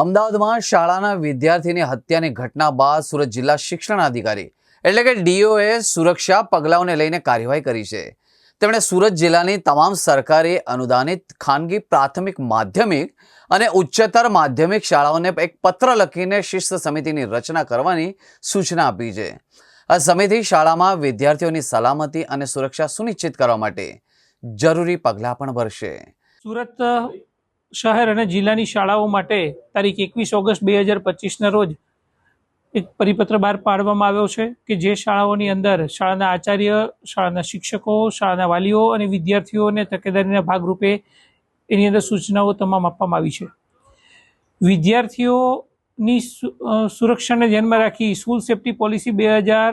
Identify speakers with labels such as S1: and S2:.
S1: અમદાવાદમાં શાળાના વિદ્યાર્થીની હત્યાની ઘટના બાદ સુરત જિલ્લા શિક્ષણ અધિકારી એટલે કે ડીઓએ સુરક્ષા પગલાઓને લઈને કાર્યવાહી કરી છે. તેમણે સુરત જિલ્લાની તમામ સરકારી અનુદાનિત ખાનગી પ્રાથમિક માધ્યમિક અને ઉચ્ચતર માધ્યમિક શાળાઓને એક પત્ર લખીને શિસ્ત સમિતિની રચના કરવાની સૂચના આપી છે. આ સમિતિ શાળામાં વિદ્યાર્થીઓની સલામતી અને સુરક્ષા સુનિશ્ચિત કરવા માટે જરૂરી પગલાં પણ ભરશે.
S2: સુરત શહેર અને જિલ્લાની શાળાઓ માટે તારીખ એકવીસ ઓગસ્ટ બે હજાર પચીસના રોજ એક પરિપત્ર બહાર પાડવામાં આવ્યો છે કે જે શાળાઓની અંદર શાળાના આચાર્ય, શાળાના શિક્ષકો, શાળાના વાલીઓ અને વિદ્યાર્થીઓને તકેદારીના ભાગરૂપે એની અંદર સૂચનાઓ તમામ આપવામાં આવી છે. વિદ્યાર્થીઓની સુરક્ષાને ધ્યાનમાં રાખી સ્કૂલ સેફ્ટી પોલિસી બે હજાર